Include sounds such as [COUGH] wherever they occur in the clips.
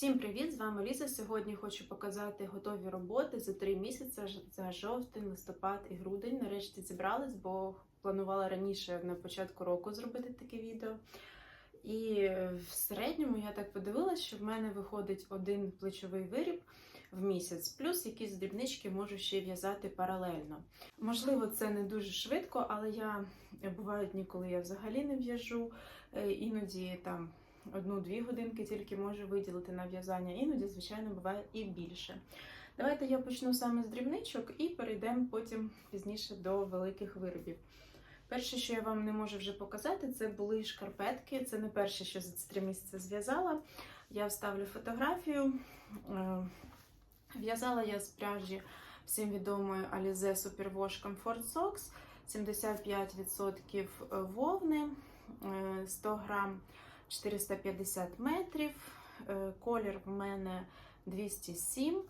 Всім привіт! З вами Ліза. Сьогодні хочу показати готові роботи за три місяці за жовтень, листопад і грудень. Нарешті зібрались, бо планувала раніше на початку року зробити таке відео. І в середньому я так подивилася, що в мене виходить один плечовий виріб в місяць, плюс якісь дрібнички можу ще в'язати паралельно. Можливо, це не дуже швидко, але я бувають дні, коли я взагалі не в'яжу, е, іноді там одну-дві годинки тільки можу виділити на в'язання, іноді, звичайно, буває і більше. Давайте я почну саме з дрібничок і перейдемо потім пізніше до великих виробів. Перше, що я вам не можу вже показати, це були шкарпетки. Це не перше, що за три місяці зв'язала. Я вставлю фотографію. Е, В'язала я з пряжі всім відомої Alize Superwash Comfort Socks. 75% вовни, е, 100 грам 450 метрів. Е, Колір в мене 207.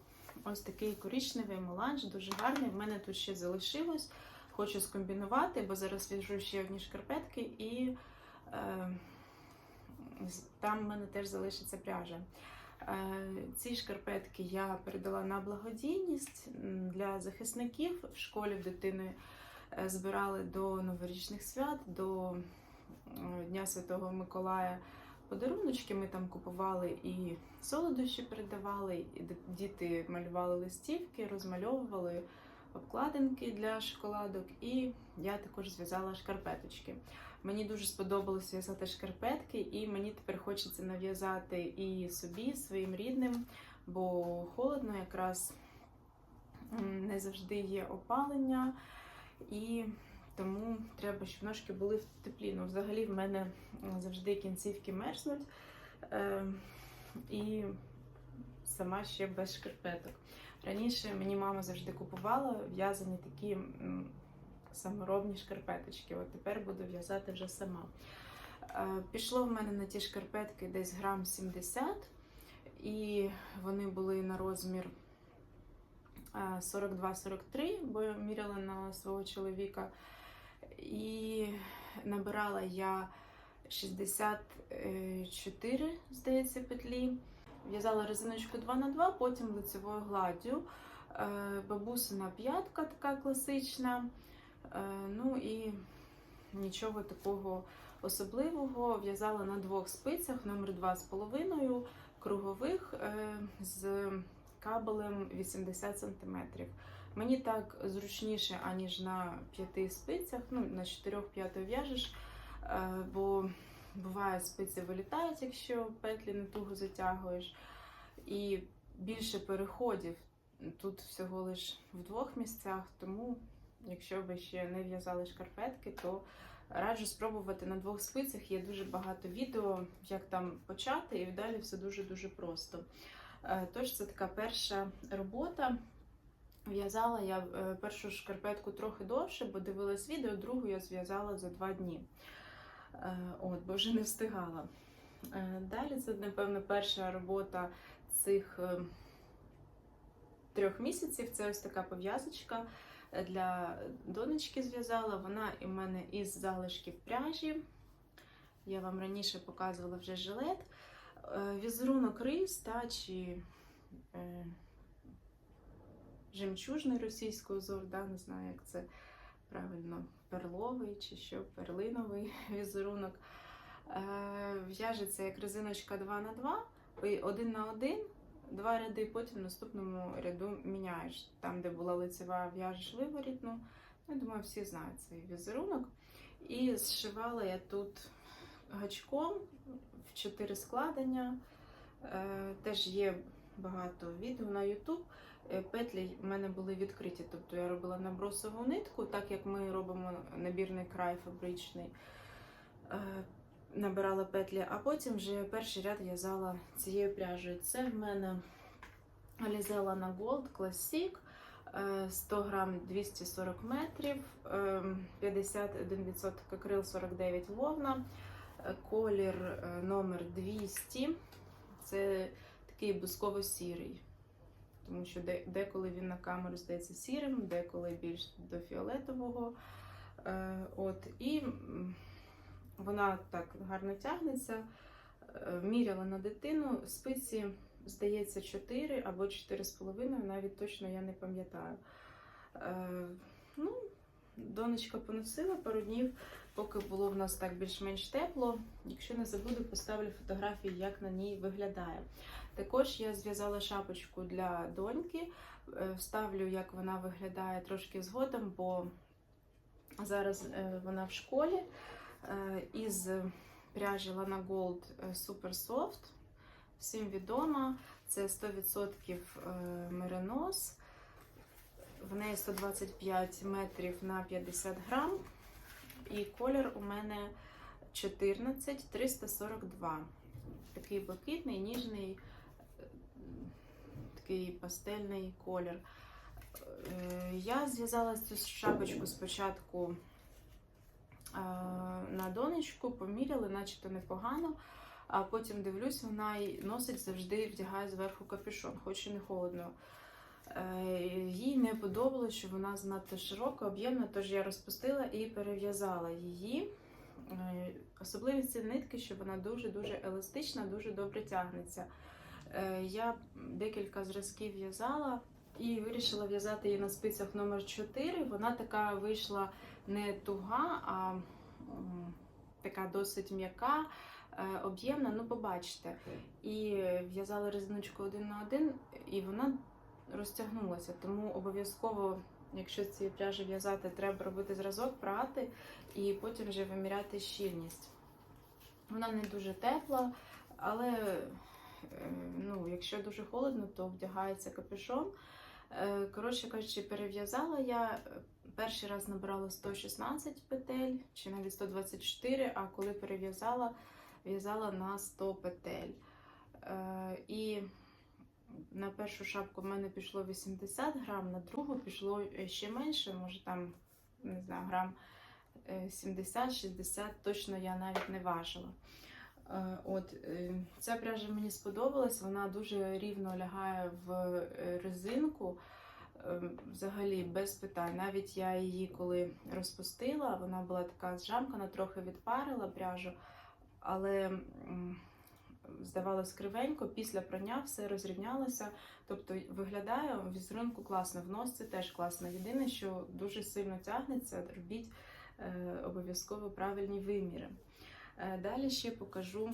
Ось такий коричневий меланж, дуже гарний. В мене тут ще залишилось. Хочу скомбінувати, бо зараз в'яжу ще одні шкарпетки, і е, там в мене теж залишиться пряжа. Е, ці шкарпетки я передала на благодійність для захисників. В школі дитини е, збирали до новорічних свят, до Дня Святого Миколая подаруночки. Ми там купували і солодощі передавали, і діти малювали листівки, розмальовували обкладинки для шоколадок, і я також зв'язала шкарпеточки. Мені дуже сподобалось в'язати шкарпетки, і мені тепер хочеться нав'язати і собі, своїм рідним, бо холодно якраз не завжди є опалення, і тому треба, щоб ножки були в теплі. Ну, взагалі в мене завжди кінцівки мерзнуть. Е, і сама ще без шкарпеток. Раніше мені мама завжди купувала в'язані такі саморобні шкарпеточки. От тепер буду в'язати вже сама. Е, Пішло в мене на ті шкарпетки десь грам 70, і вони були на розмір е, 42-43, бо я міряла на свого чоловіка. І набирала я 64, здається, петлі. В'язала резиночку 2 на 2 потім лицевою гладдю. Е, Бабусина п'ятка така класична. Е, Ну і нічого такого особливого. В'язала на двох спицях, номер 2,5 кругових е, з кабелем 80 см. Мені так зручніше, аніж на п'яти спицях, ну на 4-5 в'яжеш, е, бо буває спиці вилітають, якщо петлі не туго затягуєш. І більше переходів тут всього лиш в двох місцях, тому якщо ви ще не в'язали шкарпетки, то раджу спробувати на двох спицях. Є дуже багато відео, як там почати, і далі все дуже-дуже просто. Е, Тож це така перша робота. В'язала я е, першу шкарпетку трохи довше, бо дивилась відео, другу я зв'язала за два дні. Е, От, бо вже не встигала. Далі це, напевно, перша робота цих трьох місяців. Це ось така пов'язочка для донечки зв'язала. Вона і в мене із залишків пряжі. Я вам раніше показувала вже жилет. Е, Візерунок рис та чи е, жемчужний російський узор, да, не знаю, як це правильно, перловий чи що, перлиновий [LAUGHS] візерунок. Е, В'яжеться як резиночка 2 на 2 ой, 1 на 1, два ряди, потім в наступному ряду міняєш. Там, де була лицева, в'яжеш виворітну. Я думаю, всі знають цей візерунок. І зшивала я тут гачком в 4 складення. Е, Теж є багато відео на YouTube. Е, Петлі в мене були відкриті, тобто я робила набросову нитку, так як ми робимо набірний край фабричний. Е, Набирала петлі, а потім вже перший ряд в'язала цією пряжею. Це в мене Alize Lana Gold Classic, е, 100 грам 240 метрів, е, 51% акрил 49 вовна, колір е, номер 200. Це такий бусково-сірий. Тому що деколи він на камеру здається сірим, деколи більш до фіолетового. Е, От, і вона так гарно тягнеться. Е, Міряла на дитину спиці здається, 4 або 4,5, навіть точно я не пам'ятаю. Ну, донечка поносила пару днів, поки було в нас так більш-менш тепло. Якщо не забуду, поставлю фотографії, як на ній виглядає. Також я зв'язала шапочку для доньки, е, вставлю, як вона виглядає трошки згодом, бо зараз е, вона в школі е, із пряжі Lana Gold Super Soft. Всім відома, це 100% е, меринос. В неї 125 метрів на 50 грам. І колір у мене 14 342. Такий блакитний, ніжний, е, такий пастельний колір. Е, Я зв'язала цю шапочку спочатку е, на донечку, поміряли, начебто непогано. А потім дивлюсь, вона носить завжди вдягає зверху капюшон, хоч і не холодно. Е, Їй не подобалося, що вона занадто широка, об'ємна, тож я розпустила і перев'язала її. Е, Особливість цієї нитки, що вона дуже-дуже еластична, дуже добре тягнеться. Е, Я декілька зразків в'язала і вирішила в'язати її на спицях номер 4 Вона така вийшла не туга, а така досить м'яка, об'ємна, ну побачите. І в'язала резиночку один на один, і вона розтягнулася. Тому обов'язково, якщо ці пряжі в'язати, треба робити зразок, прати і потім вже виміряти щільність. Вона не дуже тепла, але е, ну, якщо дуже холодно, то вдягається капюшон. Е, Коротше кажучи, перев'язала я. Перший раз набрала 116 петель, чи навіть 124, а коли перев'язала, в'язала на 100 петель. Е, І на першу шапку в мене пішло 80 грам, на другу пішло ще менше, може там, не знаю, грам е, 70-60, точно я навіть не важила. Е, От е, ця пряжа мені сподобалась, вона дуже рівно лягає в е, резинку. е, Взагалі без питань. Навіть я її коли розпустила, вона була така зжамкана, трохи відпарила пряжу, але здавалось кривенько, після прання все розрівнялося. Тобто виглядає в візерунку класно, в носці теж класно. Єдине, що дуже сильно тягнеться, робіть е, обов'язково правильні виміри. Е, Далі ще покажу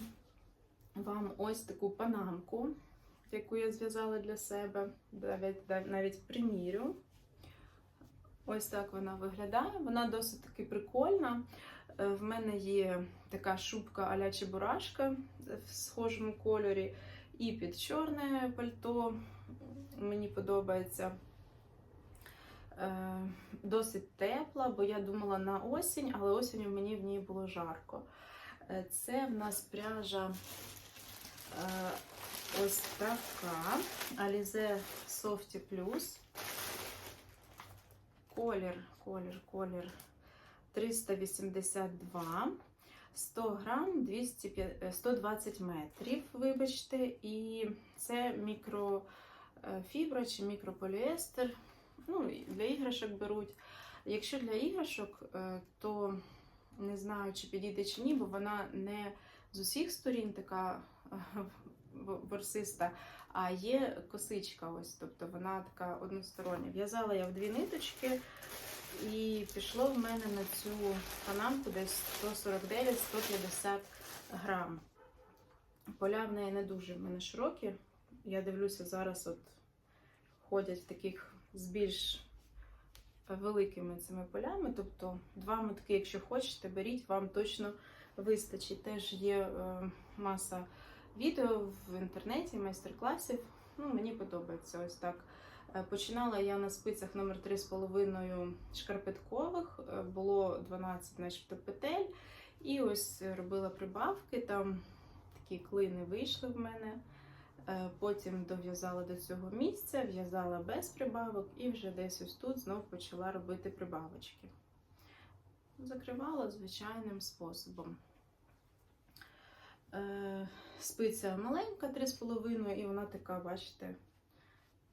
вам ось таку панамку, яку я зв'язала для себе, навіть, навіть примірю. Ось так вона виглядає. Вона досить таки прикольна. Е, В мене є така шубка а-ля Чебурашка в схожому кольорі. І під чорне пальто мені подобається. Е, Досить тепла, бо я думала на осінь, але осінню мені в ній було жарко. Е, Це в нас пряжа ось така Alize Softy Plus. Колір, колір, колір 382, 100 грам, 205 120 метрів, вибачте, і це мікрофібра чи мікрополіестер. Ну, для іграшок беруть. Якщо для іграшок, е, то не знаю, чи підійде чи ні, бо вона не з усіх сторін така е, ворсиста, а є косичка ось, тобто вона така одностороння. В'язала я в дві ниточки, і пішло в мене на цю панамку десь 149-150 грам. Поля в неї не дуже в мене широкі. Я дивлюся, зараз от ходять в таких з більш великими цими полями. Тобто два мотки, якщо хочете, беріть, вам точно вистачить. Теж є е, маса відео в інтернеті, майстер-класів. Ну, мені подобається ось так. Е, Починала я на спицях номер 3,5 шкарпеткових, е, було 12 начебто петель. І ось робила прибавки, там такі клини вийшли в мене. Е, Потім дов'язала до цього місця, в'язала без прибавок і вже десь ось тут знов почала робити прибавочки. Закривала звичайним способом. Спиця маленька, 3,5, і вона така, бачите,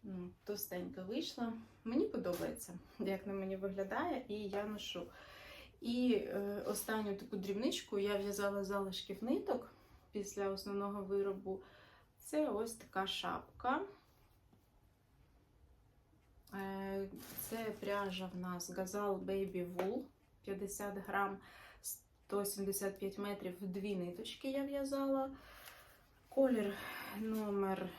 ну, товстенька вийшла. Мені подобається, як на мені виглядає, і я ношу. І е, останню таку дрібничку я в'язала залишків ниток після основного виробу. Це ось така шапка. Е, Це пряжа в нас Gazal Baby Wool 50 грам, 175 метрів, дві ниточки я в'язала. Колір номер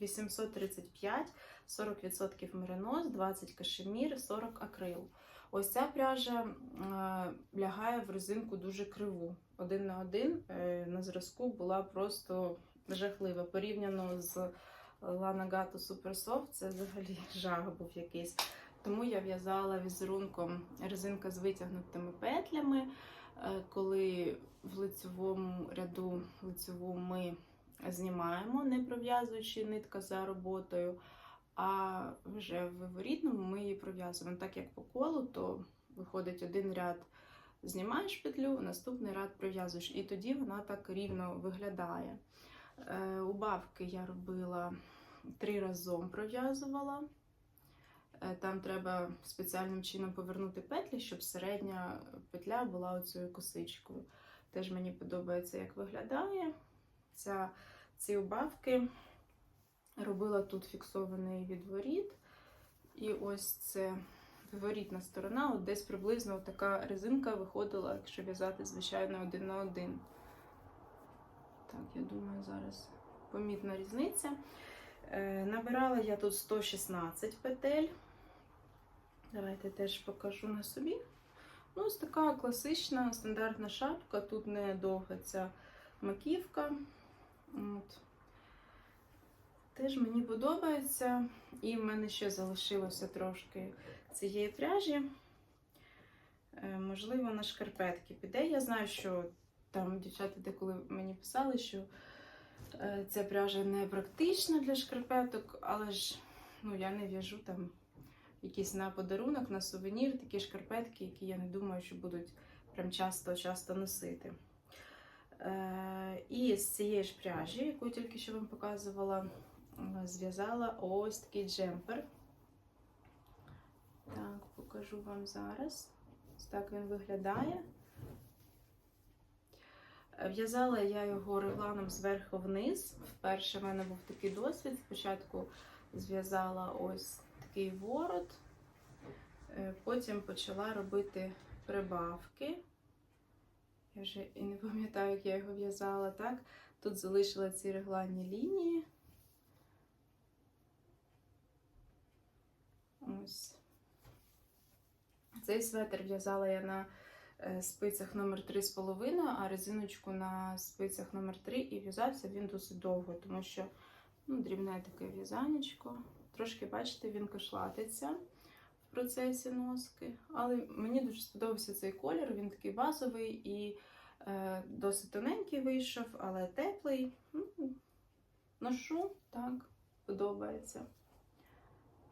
835, 40% меринос, 20 кашемір, 40 акрил. Ось ця пряжа лягає в резинку дуже криву. Один на один е, на зразку була просто жахлива. Порівняно з Gato Super Soft, це взагалі [LAUGHS] жах був якийсь. Тому я в'язала візерунком резинка з витягнутими петлями. Е, Коли в лицевому ряду лицеву ми знімаємо, не пров'язуючи нитка за роботою, а вже в виворітному ми її пров'язуємо. Так як по колу, то виходить один ряд знімаєш петлю, наступний ряд пров'язуєш, і тоді вона так рівно виглядає. Е, Убавки я робила три разом пров'язувала. Е, Там треба спеціальним чином повернути петлі, щоб середня петля була оцією косичкою. Теж мені подобається, як виглядає. Ця, ці убавки робила тут фіксований відворіт. І ось це виворітна сторона, от десь приблизно така резинка виходила, якщо в'язати, звичайно, один на один. Так, я думаю, зараз помітна різниця. Е, Набирала я тут 116 петель. Давайте теж покажу на собі. Ну, ось така класична стандартна шапка. Тут не довга ця маківка. От. Теж мені подобається. І в мене ще залишилося трошки цієї пряжі. Е, Можливо, на шкарпетки піде. Я знаю, що там дівчата деколи мені писали, що е, ця пряжа не практична для шкарпеток, але ж ну, я не в'яжу там якісь на подарунок, на сувенір, такі шкарпетки, які я не думаю, що будуть прям часто-часто носити. Е, і з цієї ж пряжі, яку тільки що вам показувала, е, зв'язала ось такий джемпер. Так, покажу вам зараз. Ось так він виглядає. Е, В'язала я його регланом зверху вниз. Вперше в мене був такий досвід. Спочатку зв'язала ось такий ворот, потім почала робити прибавки. Я вже і не пам'ятаю, як я його в'язала, так? Тут залишила ці регланні лінії. Ось. Цей светр в'язала я на е, спицях номер 3,5, а резиночку на спицях номер 3 і в'язався він досить довго, тому що ну, дрібне таке в'язанечко. Трошки, бачите, він кошлатиться процесі носки. Але мені дуже сподобався цей колір, він такий базовий і е, досить тоненький вийшов, але теплий. Ношу, так, подобається.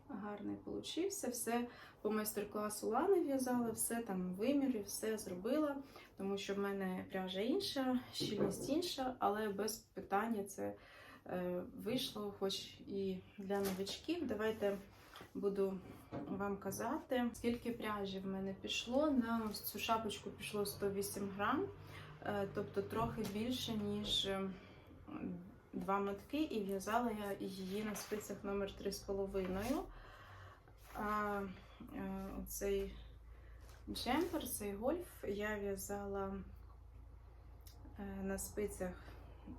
Гарний получився. Все по майстер-класу Лани в'язала, все там виміри, все зробила, тому що в мене пряжа інша, щільність інша, але без питання це е, вийшло, хоч і для новичків. Давайте буду вам казати, скільки пряжі в мене пішло. На ось цю шапочку пішло 108 грам, е, тобто трохи більше, ніж е, два мотки, і в'язала я її на спицях номер 3,5. А е, оцей джемпер, цей гольф я в'язала на спицях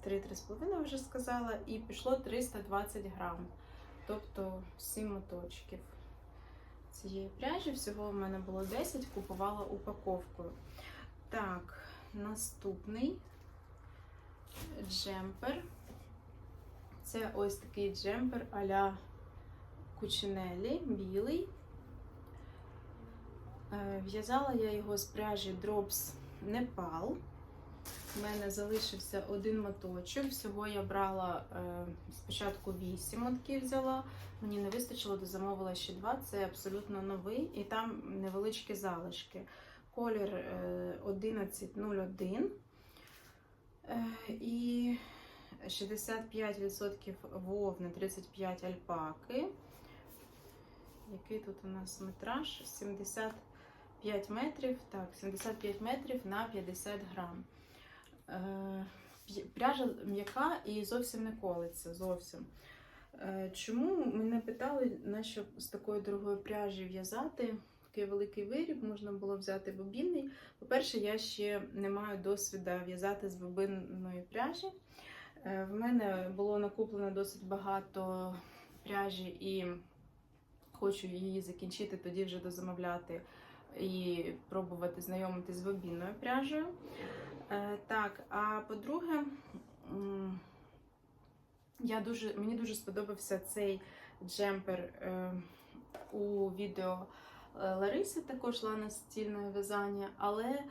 3-3,5, вже сказала, і пішло 320 грам, тобто 7 моточків цієї пряжі. Всього в мене було 10, купувала упаковкою. Так, наступний джемпер. Це ось такий джемпер а-ля Кучинелі, білий. Е, В'язала я його з пряжі Drops Nepal. У мене залишився один моточок. Всього я брала е, спочатку 8 мотків взяла. Мені не вистачило, дозамовила ще два. Це абсолютно новий, і там невеличкі залишки. Колір е, 1101 е, і 65% вовни, 35 альпаки. Який тут у нас метраж? 75 метрів. Так, 75 метрів на 50 грам. Е, пряжа м'яка і зовсім не колиться. Зовсім. Е, Чому мене питали, на що з такої дорогої пряжі в'язати? Такий великий виріб можна було взяти бобінний. По-перше, я ще не маю досвіду в'язати з бобинної пряжі. Е, В мене було накуплено досить багато пряжі і хочу її закінчити, тоді вже дозамовляти і пробувати знайомитись з бобінною пряжею. Е, Так, а по-друге, я дуже, мені дуже сподобався цей джемпер е, у відео е, Лариси, також Лана стільне в'язання, але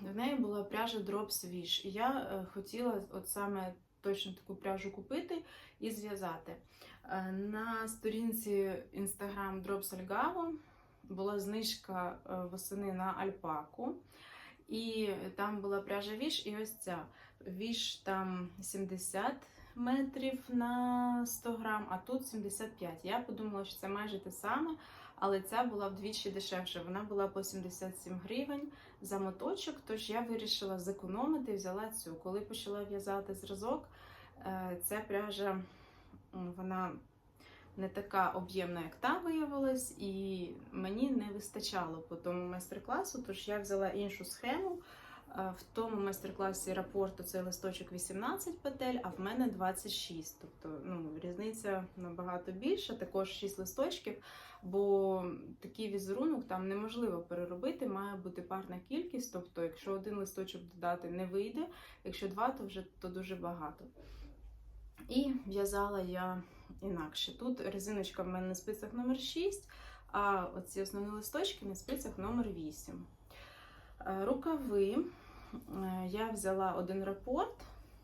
в неї була пряжа Drop Swish. І я хотіла от саме точно таку пряжу купити і зв'язати. На сторінці Instagram Drops Algavo була знижка восени на альпаку. І там була пряжа Віш, і ось ця. Віш там 70 метрів на 100 грам, а тут 75. Я подумала, що це майже те саме, але ця була вдвічі дешевше. Вона була по 77 гривень за моточок, тож я вирішила зекономити, і взяла цю. Коли почала в'язати зразок, е, ця пряжа вона не така об'ємна, як та виявилась, і мені не вистачало по тому майстер-класу, тож я взяла іншу схему. Е, В тому майстер-класі рапорту цей листочок 18 петель, а в мене 26. Тобто ну, різниця набагато більша, також 6 листочків, бо такий візерунок там неможливо переробити, має бути парна кількість. Тобто, якщо один листочок додати не вийде, якщо два, то вже то дуже багато. І в'язала я інакше. Тут резиночка в мене на спицях номер 6, а оці основні листочки на спицях номер 8. Е, Рукави. Е, Я взяла один рапорт.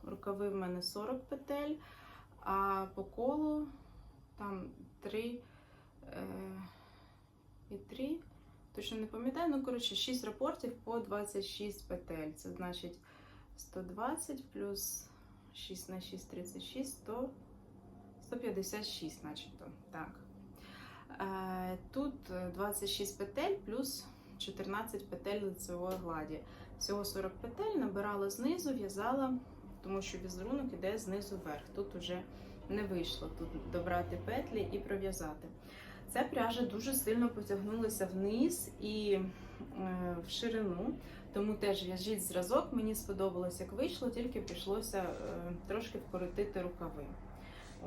Рукави в мене 40 петель, а по колу там 3 е, і 3. Точно не пам'ятаю, ну, коротше, 6 рапортів по 26 петель. Це значить 120 плюс 6 на 6 36, 100, 156, начебто. Так. Е, Тут е, 26 петель плюс 14 петель лицевої гладі. Всього 40 петель набирала знизу, в'язала, тому що візерунок іде знизу вверх. Тут вже не вийшло тут добрати петлі і пров'язати. Ця пряжа дуже сильно потягнулася вниз і е, в ширину, тому теж в'яжіть зразок. Мені сподобалось, як вийшло, тільки прийшлося е, трошки вкоротити рукави.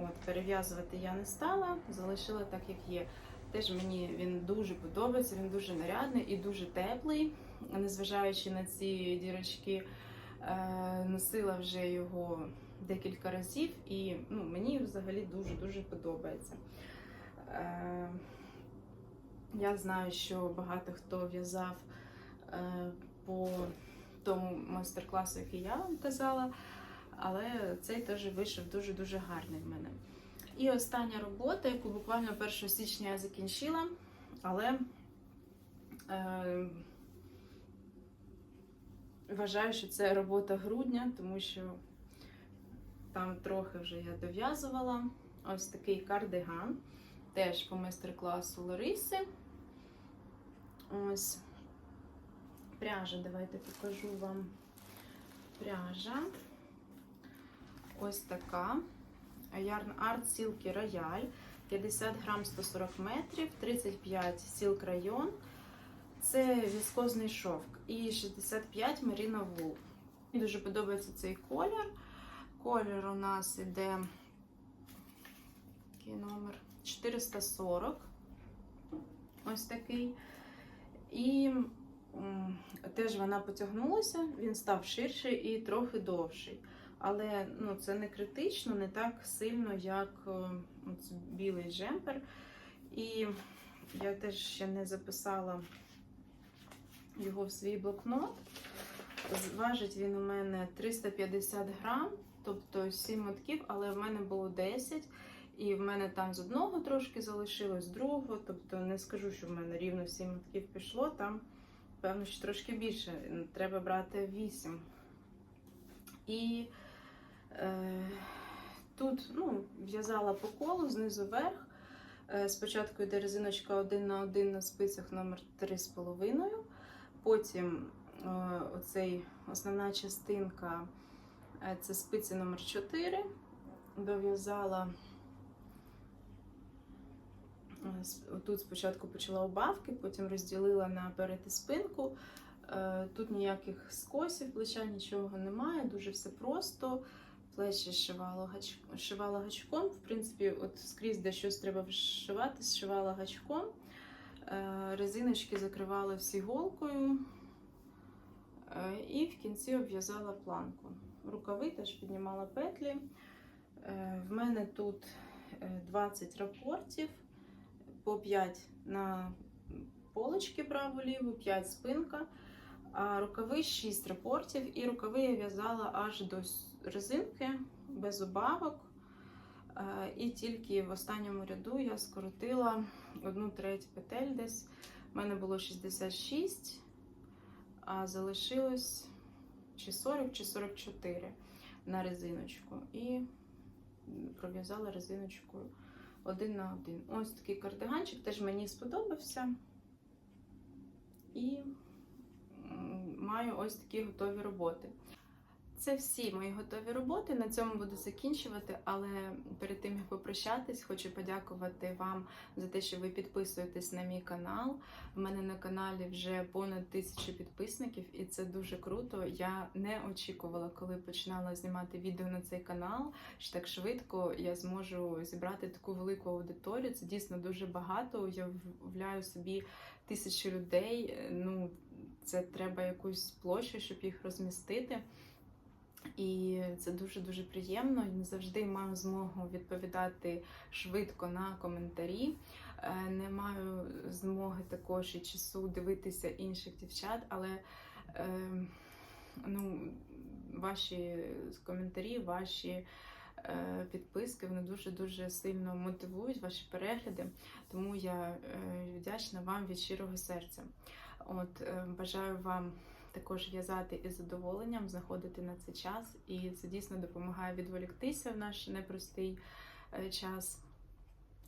От, перев'язувати я не стала, залишила так, як є. Теж мені він дуже подобається, він дуже нарядний і дуже теплий. Незважаючи на ці дірочки, е, носила вже його декілька разів, і ну, мені взагалі дуже-дуже подобається. Е, я знаю, що багато хто в'язав е, по тому майстер-класу, який я вам казала, але цей теж вийшов дуже-дуже гарний в мене. І остання робота, яку буквально 1 січня я закінчила, але е, вважаю, що це робота грудня, тому що там трохи вже я дов'язувала. Ось такий кардиган, теж по майстер-класу Лариси. Ось пряжа, давайте покажу вам пряжа. Ось така. Yarn Art Silky Royal. 50 грам 140 метрів, 35 Silk Rayon. Це віскозний шовк і 65 Merino Wool. Мені дуже подобається цей колір. Колір у нас іде номер 440. Ось такий. І теж вона потягнулася, він став ширший і трохи довший. Але ну, це не критично, не так сильно, як е, білий джемпер. І я теж ще не записала його в свій блокнот. Важить він у мене 350 грам, тобто 7 мотків, але в мене було 10. І в мене там з одного трошки залишилось, з другого. Тобто не скажу, що в мене рівно 7 мотків пішло, там, певно, що трошки більше. Треба брати 8. І тут ну, в'язала по колу знизу вверх. Е, спочатку йде резиночка 1 на 1 на спицях номер 3,5. Потім е, оцей основна частинка Е, Це спиці номер 4. Дов'язала е, тут спочатку почала убавки, потім розділила наперед і спинку. Е, Тут ніяких скосів, плеча нічого немає, дуже все просто. Плечі шивала, гач... шивала гачком. В принципі, от скрізь де щось треба вшивати, зшивала гачком. Е, Резиночки закривала всі голкою. Е, І в кінці обв'язала планку. Рукави теж піднімала петлі. Е, В мене тут е, 20 рапортів, по 5 на полочки право-ліву, 5 спинка, рукави 6 рапортів. І рукави я в'язала аж до резинки, без убавок. Е, І тільки в останньому ряду я скоротила одну треть петель десь. У мене було 66, а залишилось чи 40, чи 44 на резиночку. І пров'язала резиночкою один на один. Ось такий кардиганчик теж мені сподобався. І маю ось такі готові роботи. Це всі мої готові роботи. На цьому буду закінчувати, але перед тим як попрощатись, хочу подякувати вам за те, що ви підписуєтесь на мій канал. У мене на каналі вже понад тисячу підписників, і це дуже круто. Я не очікувала, коли починала знімати відео на цей канал, що так швидко я зможу зібрати таку велику аудиторію. Це дійсно дуже багато. Я уявляю собі тисячі людей. Ну, це треба якусь площу, щоб їх розмістити. І це дуже дуже приємно. Не завжди маю змогу відповідати швидко на коментарі. Е, Не маю змоги також і часу дивитися інших дівчат, але е, ну, ваші коментарі, ваші е, підписки вони дуже дуже сильно мотивують ваші перегляди. Тому я вдячна вам від щирого серця. От е, бажаю вам також в'язати із задоволенням, знаходити на це час, і це дійсно допомагає відволіктися в наш непростий е, час.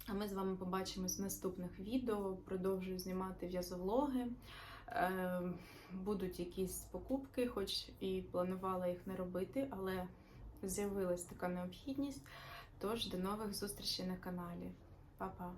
А ми з вами побачимось в наступних відео. Продовжую знімати в'язовлоги. Е, Будуть якісь покупки, хоч і планувала їх не робити, але з'явилась така необхідність. Тож до нових зустрічей на каналі. Па-па!